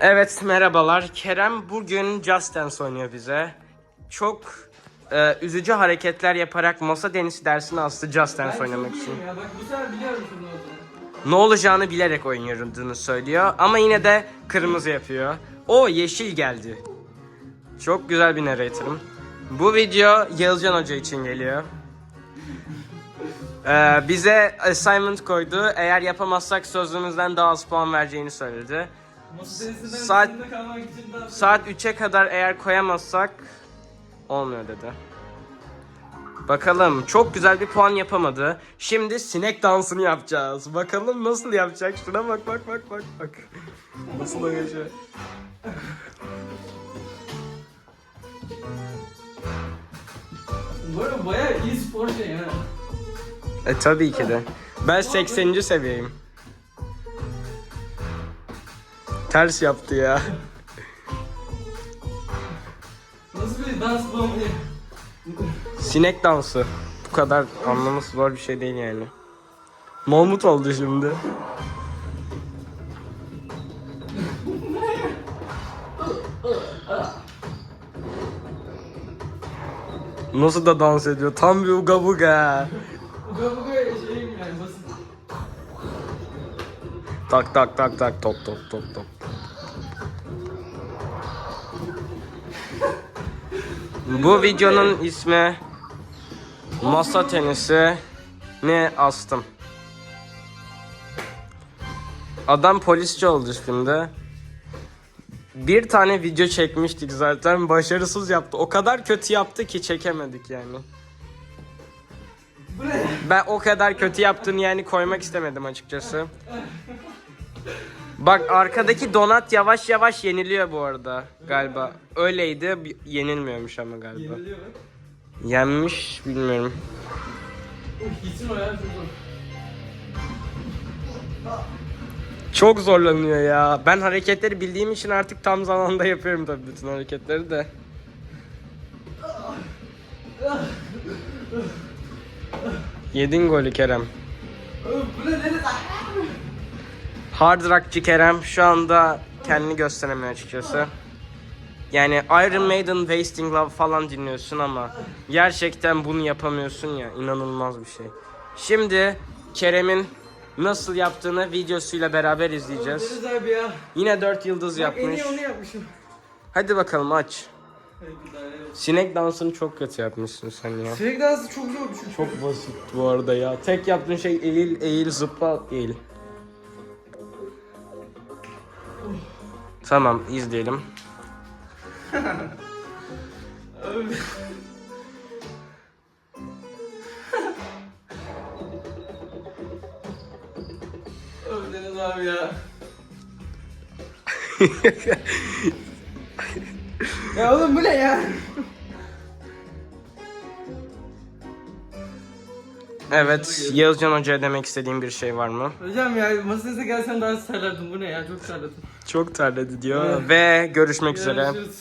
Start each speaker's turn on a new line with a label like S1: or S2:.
S1: Evet merhabalar. Kerem bugün Just Dance oynuyor bize. Çok e, üzücü hareketler yaparak masa tenisi dersini astı Just Dance oynamak için.
S2: Ya bak bu sefer biliyorum şunu.
S1: Ne olacağını bilerek oynadığını söylüyor ama yine de kırmızı yapıyor. O yeşil geldi. Çok güzel bir narrator'ım. Bu video Yılcan Hoca için geliyor. Ee, bize assignment koydu. Eğer yapamazsak sözümüzden daha az puan vereceğini söyledi. Saat-
S2: Saat
S1: 3'e kadar eğer koyamazsak olmuyor dedi. Bakalım çok güzel bir puan yapamadı. Şimdi sinek dansını yapacağız. Bakalım nasıl yapacak. Şuna bak bak bak bak bak. Nasıl oynayacak?
S2: Bu arada bayağı iyi spor şey ha.
S1: E tabii ki de. Ben 80. seviyeyim. Ters yaptı ya.
S2: Nasıl bir dans bu ama ya?
S1: Sinek dansı. Bu kadar anlaması zor bir şey değil yani. Mahmut oldu şimdi. Nasıl da dans ediyor? Tam bir uga buga.
S2: Bu bu şeyim yani basit.
S1: Tak tak tak tak top top top top. Bu videonun ismi Masa tenisi ne astım. Adam polisçi oldu şimdi. Bir tane video çekmiştik zaten başarısız yaptı. O kadar kötü yaptı ki çekemedik yani. Ben o kadar kötü yaptığını yani koymak istemedim açıkçası. Bak arkadaki donat yavaş yavaş yeniliyor bu arada galiba. Öyleydi yenilmiyormuş ama galiba.
S2: Yeniliyor.
S1: Yenmiş bilmiyorum.
S2: Gitsin o ya. Çok
S1: zorlanıyor ya. Ben hareketleri bildiğim için artık tam zamanda yapıyorum tabii bütün hareketleri de. Yedin golü Kerem. Hard Rock'çı Kerem şu anda kendini gösteremiyor açıkçası. Yani Iron Maiden Wasting Love falan dinliyorsun ama gerçekten bunu yapamıyorsun ya inanılmaz bir şey. Şimdi Kerem'in nasıl yaptığını videosuyla beraber izleyeceğiz.
S2: Abi ya.
S1: Yine 4 yıldız
S2: Bak en
S1: yapmış.
S2: iyi onu yapmışım.
S1: Hadi bakalım aç. Sinek dansını çok kötü yapmışsın sen ya.
S2: Sinek dansı çok zor bir şey.
S1: Çok basit bu arada ya. Tek yaptığın şey eğil, eğil, zıpla, eğil. Tamam izleyelim.
S2: Öf Deniz abi ya. ya oğlum bu ne ya?
S1: Evet, Yağızcan Hoca'ya demek istediğim bir şey var mı?
S2: Hocam ya masaya gelsen daha sarardım bu ne ya çok sarardım.
S1: Çok terledi diyor ve görüşmek üzere.
S2: Görüşürüz.